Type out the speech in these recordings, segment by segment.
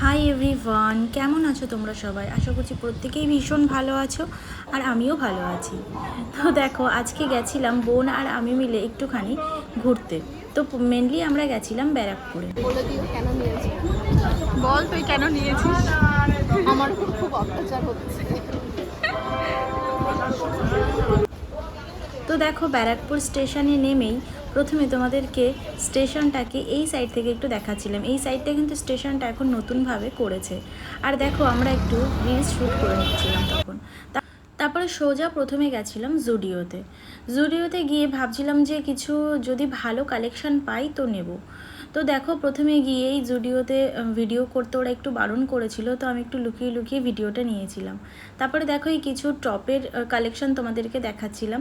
Hi everyone কেমন আছো তোমরা সবাই? আশা করছি প্রত্যেকেই ভীষণ ভালো আছো আর আমিও ভালো আছি। তো দেখো, আজকে গেছিলাম বোন আর আমি মিলে একটুখানি ঘুরতে। তো মেনলি আমরা গেছিলাম ব্যারাকপুরে। বলে তুই কেন নিয়েছিস? আমার খুব অত্যাচার হচ্ছে। তো দেখো ব্যারাকপুর স্টেশনে নেমেই প্রথমে তোমাদেরকে স্টেশনটাকে এই সাইড থেকে একটু দেখাচ্ছিলাম। এই সাইডটা কিন্তু স্টেশনটা এখন নতুনভাবে করেছে। আর দেখো আমরা একটু রিলস শ্যুট করে নিচ্ছিলাম তখন। তারপরে সোজা প্রথমে গেছিলাম জুডিওতে। জুডিওতে গিয়ে ভাবছিলাম যে কিছু যদি ভালো কালেকশন পাই তো নেব। তো দেখো, প্রথমে গিয়েই জুডিওতে ভিডিও করতে ওরা একটু বারণ করেছিল, তো আমি একটু লুকিয়ে লুকিয়ে ভিডিওটা নিয়েছিলাম। তারপরে দেখো, এই কিছু টপের কালেকশন তোমাদেরকে দেখাচ্ছিলাম।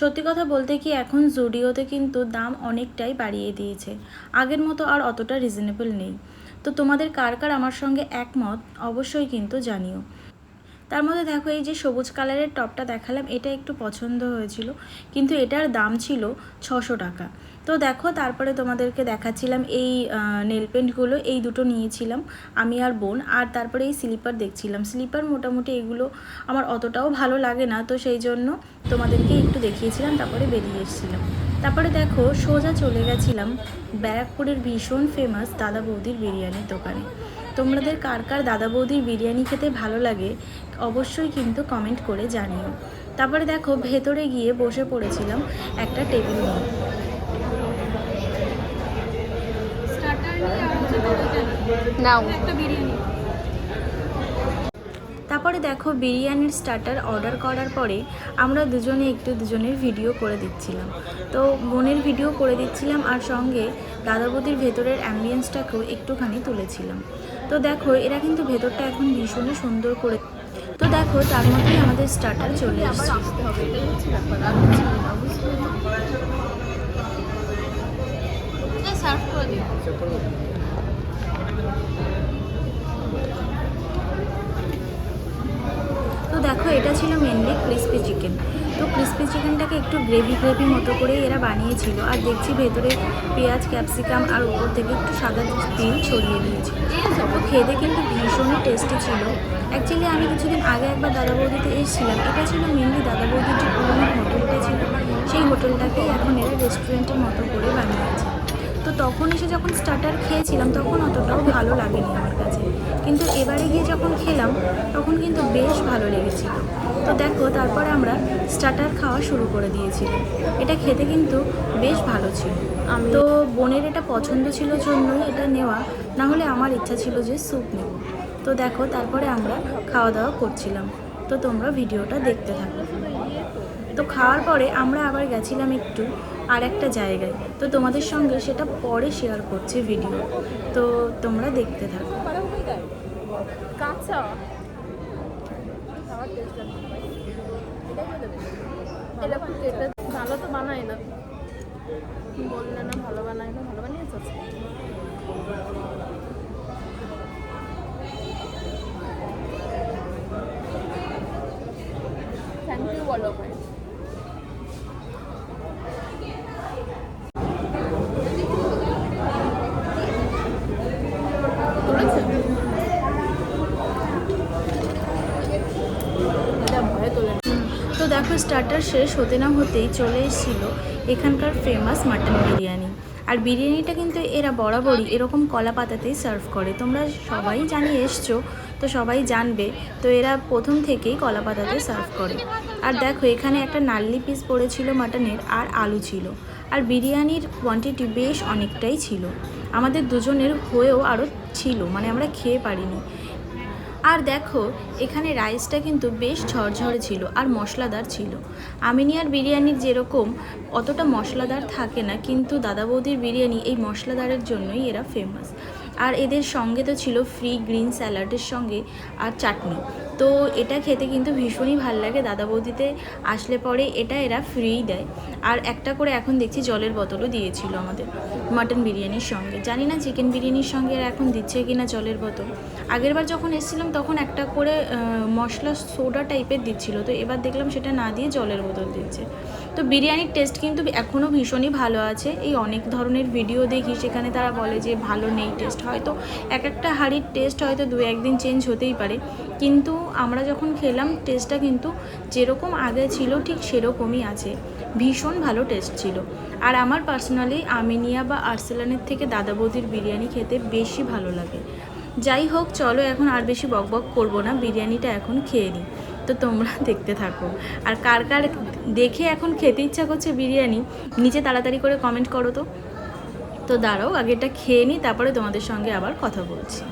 সত্যি কথা বলতে কি, এখন জুডিওতে কিন্তু দাম অনেকটাই বাড়িয়ে দিয়েছে। আগের মতো আর অতটা রিজনেবল নেই। তো তোমাদের কার কার আমার সঙ্গে একমত, অবশ্যই কিন্তু জানিও। তার মধ্যে দেখো, এই যে সবুজ কালারের টপটা দেখালাম, এটা একটু পছন্দ হয়েছিল, কিন্তু এটার দাম ছিল ছশো টাকা। তো দেখো, তারপরে তোমাদেরকে দেখাচ্ছিলাম এই নেল পেন্টগুলো এই দুটো নিয়েছিলাম, আমি আর বোন। আর তারপরে এই স্লিপার দেখছিলাম। স্লিপার মোটামুটি এগুলো আমার অতটাও ভালো লাগে না, তো সেই জন্য তোমাদেরকে একটু দেখিয়েছিলাম, তারপরে বেরিয়ে এসেছিলাম। তারপরে দেখো, সোজা চলে গেছিলাম ব্যারাকপুরের ভীষণ ফেমাস দাদা বৌদির বিরিয়ানির দোকানে। তোমাদের কার কার দাদা বৌদির বিরিয়ানি খেতে ভালো লাগে, অবশ্যই কিন্তু কমেন্ট করে জানিও। তারপরে দেখো, ভেতরে গিয়ে বসে পড়েছিলাম একটা টেবিল স্টার্টার নিয়ে আর হচ্ছে তোর ওইটা নিয়ে। নাও। একটা বিরিয়ানি। তারপরে দেখো বিরিয়ানির স্টার্টার অর্ডার করার পরে আমরা দুজনে একটু দুজনের ভিডিও করে দিচ্ছিলাম। তো বোনের ভিডিও করে দিচ্ছিলাম আর সঙ্গে দাদাবতির ভেতরের অ্যাম্বিয়েন্সটাকেও একটুখানি তুলেছিলাম। তো দেখো এরা কিন্তু ভেতরটা এখন ভীষণই সুন্দর করে তো দেখো তার মধ্যেই আমাদের স্টার্টার চলে আসছে সার্ভ করে। দিও তো দেখো, এটা ছিল মেনলি ক্রিস্পি চিকেন তো ক্রিস্পি চিকেনটাকে একটু গ্রেভি গ্রেভি মতো করে এরা বানিয়েছিল। আর দেখছি ভেতরে পেঁয়াজ ক্যাপসিকাম আর উপর থেকে একটু সাদা তিল ছড়িয়ে দিয়েছে। তো খেতে কিন্তু ভীষণই টেস্টি ছিল। অ্যাকচুয়ালি আমি কিছুদিন আগে একবার দাদা বৌদিতে এসেছিলাম। এটা ছিল মেনলি দাদা বৌদির যে পুরোনো হোটেলটা ছিল, সেই হোটেলটাকেই এখন এরা রেস্টুরেন্টের মতো করে বানিয়েছে। তো তখন এসে যখন স্টার্টার খেয়েছিলাম তখন অতটাও ভালো লাগেনি আমার কাছে। কিন্তু এবারে গিয়ে যখন খেলাম তখন কিন্তু বেশ ভালো লেগেছিল। তো দেখো তারপরে আমরা স্টার্টার খাওয়া শুরু করে দিয়েছিলাম এটা খেতে কিন্তু বেশ ভালো ছিল। তো বোনের এটা পছন্দ ছিল জন্যই এটা নেওয়া। না হলে আমার ইচ্ছা ছিল যে স্যুপ নেব। তো দেখো তারপরে আমরা খাওয়া দাওয়া করছিলাম। তো তোমরা ভিডিওটা দেখতে থাকো। তো খাওয়ার পরে আমরা আবার গেছিলাম একটু আর একটা জায়গায়। তো তোমাদের সঙ্গে সেটা পরে শেয়ার করছি ভিডিও তো তোমরা দেখতে থাকো। ভালো তো বানায় না। বললে না ভালো বানায় না, ভালো বানিয়েছ? থ্যাংক ইউ বলো ভাই করেছে এটা ভয়ে তোলে না। তো দেখো স্টার্টার শেষ হতে না হতেই চলে এসেছিল এখানকার ফেমাস মাটন বিরিয়ানি। আর বিরিয়ানিটা কিন্তু এরা বরাবরই এরকম কলা পাতাতেই সার্ভ করে। তোমরা সবাই জানিয়ে এসছো, তো সবাই জানবে, তো এরা প্রথম থেকেই কলা পাতাতে সার্ভ করে। আর দেখো, এখানে একটা নাল্লি পিস পড়েছিল মাটনের আর আলু ছিল। আর বিরিয়ানির কোয়ান্টিটি বেশ অনেকটাই ছিল। আমাদের দুজনের হয়েও আরও ছিল মানে আমরা খেয়ে পারিনি। আর দেখো, এখানে রাইসটা কিন্তু বেশ ঝরঝরে ছিল আর মশলাদার ছিল। আমিনিয়ার বিরিয়ানির যেরকম অতটা মশলাদার থাকে না, কিন্তু দাদা বৌদির বিরিয়ানি এই মশলাদারের জন্যই এরা ফেমাস আর এদের সঙ্গে তো ছিল ফ্রি গ্রিন স্যালাডের সঙ্গে আর চাটনি। তো এটা খেতে কিন্তু ভীষণই ভালো লাগে। দাদা বৌদিতে আসলে পরে এটা এরা ফ্রিই দেয়। আর একটা করে এখন দেখছি জলের বোতলও দিয়েছিল আমাদের মাটন বিরিয়ানির সঙ্গে। জানি না চিকেন বিরিয়ানির সঙ্গে এরা এখন দিচ্ছে কি না জলের বোতল। আগেরবার যখন এসেছিলাম তখন একটা করে মশলা সোডা টাইপের দিচ্ছিল। তো এবার দেখলাম সেটা না দিয়ে জলের বোতল দিচ্ছে। তো বিরিয়ানির টেস্ট কিন্তু এখনও ভীষণই ভালো আছে। এই অনেক ধরনের ভিডিও দেখি সেখানে তারা বলে যে ভালো নেই টেস্ট হয়তো এক একটা হাঁড়ির টেস্ট হয়তো দু একদিন চেঞ্জ হতেই পারে। কিন্তু আমরা যখন খেলাম টেস্টটা কিন্তু যেরকম আগে ছিল, ঠিক সেরকমই আছে। ভীষণ ভালো টেস্ট ছিল। আর আমার পার্সোনালি আমিনিয়া বা আর্সেলানের থেকে দাদা বৌদির বিরিয়ানি খেতে বেশি ভালো লাগে। যাই হোক, চলো এখন আর বেশি বকবক করব না, বিরিয়ানিটা এখন খেয়ে নিই। তো তোমরা দেখতে থাকো। আর কার কার দেখে এখন খেতে ইচ্ছা করছে বিরিয়ানি, নিচে তাড়াতাড়ি করে কমেন্ট করো তো। তো দাঁড়াও আগে এটা খেয়ে নিই, তারপরে তোমাদের সঙ্গে আবার কথা বলছি।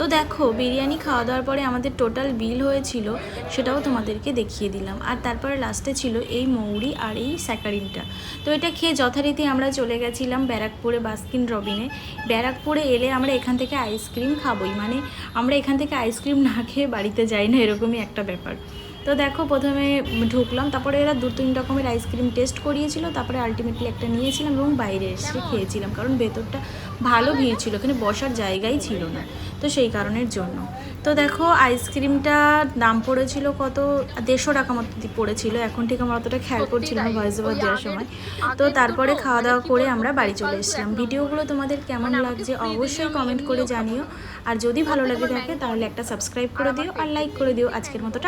তো দেখো, বিরিয়ানি খাওয়া দাওয়ার পরে আমাদের টোটাল বিল হয়েছিল, সেটাও তোমাদেরকে দেখিয়ে দিলাম। আর তারপরে লাস্টে ছিল এই মৌরি আর এই স্যাকারিনটা। তো এটা খেয়ে যথারীতি আমরা চলে গেছিলাম ব্যারাকপুরে বাস্কিন রবিনে। ব্যারাকপুরে এলে আমরা এখান থেকে আইসক্রিম খাবই। মানে আমরা এখান থেকে আইসক্রিম না খেয়ে বাড়িতে যাই না, এরকমই একটা ব্যাপার। তো দেখো প্রথমে ঢুকলাম তারপরে এরা দু তিন রকমের আইসক্রিম টেস্ট করিয়েছিল তারপরে আলটিমেটলি একটা নিয়েছিলাম এবং বাইরে এসে খেয়েছিলাম কারণ ভেতরটা ভালো ভিড় ছিল এখানে বসার জায়গাই ছিল না তো সেই কারণের জন্য। তো দেখো আইসক্রিমটা দাম পড়েছিল কত? দেড়শো টাকা মতো পড়েছিল এখন ঠিক আমার অতটা খেয়াল করছিলাম না ভয়েস ওভার দেওয়ার সময়। তো তারপরে খাওয়া দাওয়া করে আমরা বাড়ি চলে এসেছিলাম। ভিডিওগুলো তোমাদের কেমন লাগছে অবশ্যই কমেন্ট করে জানিও। আর যদি ভালো লাগে থাকে তাহলে একটা সাবস্ক্রাইব করে দিও আর লাইক করে দিও। আজকের মতো